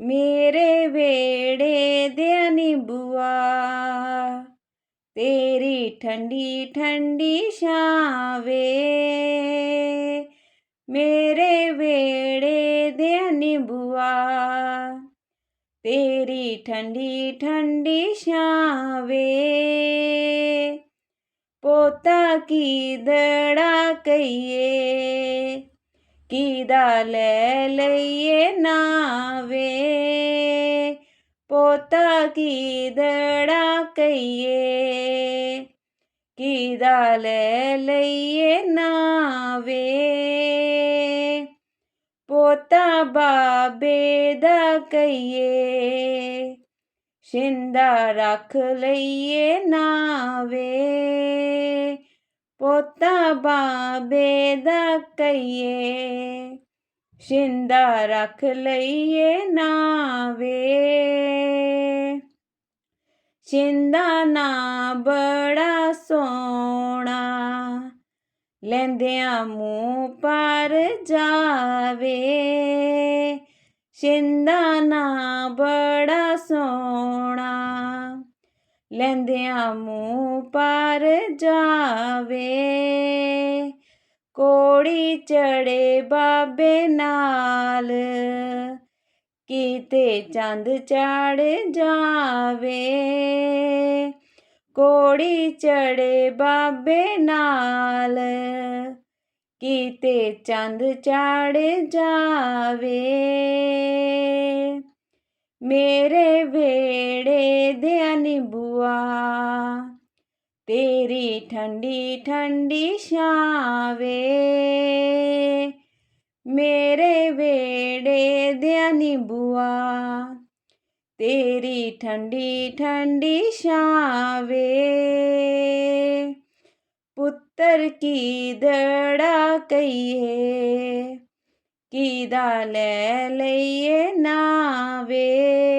ਮੇਰੇ ਵੇੜੇ ਦੇ ਨਿੰਬੂਆ, ਤੇਰੀ ਠੰਡੀ ਠੰਡੀ ਛਾਂ ਵੇ ਮੇਰੇ ਵੇੜੇ ਦੇ ਨਿੰਬੂਆ, ਤੇਰੀ ਠੰਡੀ ਠੰਡੀ ਛਾਂ ਪੋਤਾ ਕੀ ਦੜਾ ਕਈਏ ਕੀਦਾ ਲੈ ਲਈਏ ਨਾਵੇ? ਪੋਤਾ ਕੀ ਦੜਾ ਕਈਏ ਕੀਦਾ ਲੈ ਲਈਏ ਨਾਵੇ? ਪੋਤਾ ਬਾਬੇ ਦਾ ਕਈਏ ਸ਼ਿੰਦਾ ਰੱਖ ਲਈਏ ਨਾਵੇ। ਪੋਤਾ ਬਾਬੇ ਦਾ ਕਈਏ ਸ਼ਿੰਦਾ ਰੱਖ ਲਈਏ ਨਾਵੇ ਸ਼ਿੰਦਾ ਨਾ ਬੜਾ ਸੋਣਾ ਲੈਂਦਿਆਂ ਮੂੰਹ ਪਰ ਜਾਵੇ। ਸ਼ਿੰਦਾ ਨਾ ਬੜਾ ਸੋਣਾ ਲੈਂਦਿਆਂ ਮੂੰਹ ਪਰ ਜਾਵੇ। ਕੋੜੀ ਚੜੇ ਬਾਬੇ ਨਾਲ, ਕੀਤੇ ਚੰਦ ਚੜ ਜਾਵੇ। ਕੋੜੀ ਚੜੇ ਬਾਬੇ ਨਾਲ, ਕੀਤੇ ਚੰਦ ਚੜ ਜਾਵੇ। ਮੇਰੇ ਵੇੜੇ ਦੇ ਨਿੰਬੂਆ ਤੇਰੀ ਠੰਡੀ ਠੰਡੀ ਛਾਂ ਵੇ ਮੇਰੇ ਵੇੜੇ ਦੇ ਨਿੰਬੂਆ ਤੇਰੀ ਠੰਡੀ ਠੰਡੀ ਛਾਂ ਵੇ ਪੁੱਤਰ ਕੀ ਦੜਾ ਕਈਏ ਕੀਦਾ ਲੈ ਲਈਏ ਨਾਵੇ?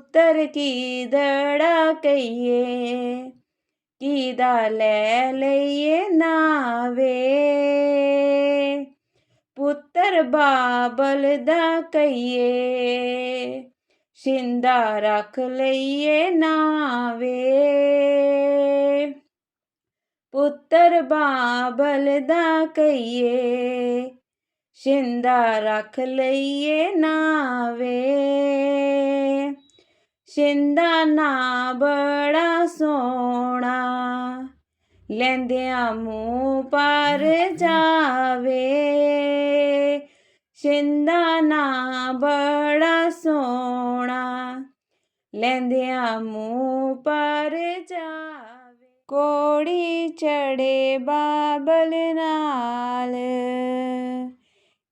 ਪੁੱਤਰ ਕੀ ਦੜਾ ਕਈਏ ਕੀਦਾ ਲੈ ਲਈਏ ਨਾਵੇ? ਪੁੱਤਰ ਬਾਬਲ ਦਾ ਕਈਏ ਸ਼ਿੰਦਾ ਰੱਖ ਲਈਏ ਨਾਵੇ? ਪੁੱਤਰ ਬਾਬਲ ਦਾ ਕਈਏ ਸ਼ਿੰਦਾ ਰੱਖ ਲਈਏ ਨਾਵੇ? ਸ਼ਿੰਦਾ ਨਾ ਬੜਾ ਸੋਣਾ ਲੈਂਦਿਆਂ ਮੂੰਹ ਪਰ ਜਾਵੇ। ਸ਼ਿੰਦਾ ਬੜਾ ਸੋਣਾ ਲੈਂਦਿਆਂ ਮੂੰਹ ਪਰ ਜਾਵੇ। ਕੋੜੀ ਚੜੇ ਬਾਬਲ ਨਾਲ।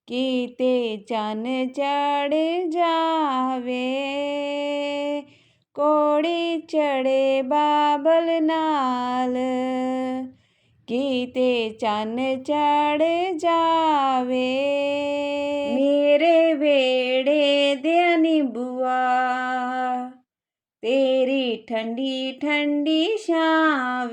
ਕੀਤੇ ਚੰਨ ਚੜ ਜਾਵੇ। ਕੋੜੀ ਚੜੇ ਬਾਬਲ ਨਾਲ। ਕੀਤੇ ਚੰਨ ਚੜ ਜਾਵੇ। ਮੇਰੇ ਵੇੜੇ ਦੇ ਨਿੰਬੂਆ, ਤੇਰੀ ਠੰਡੀ ਠੰਡੀ ਛਾਂ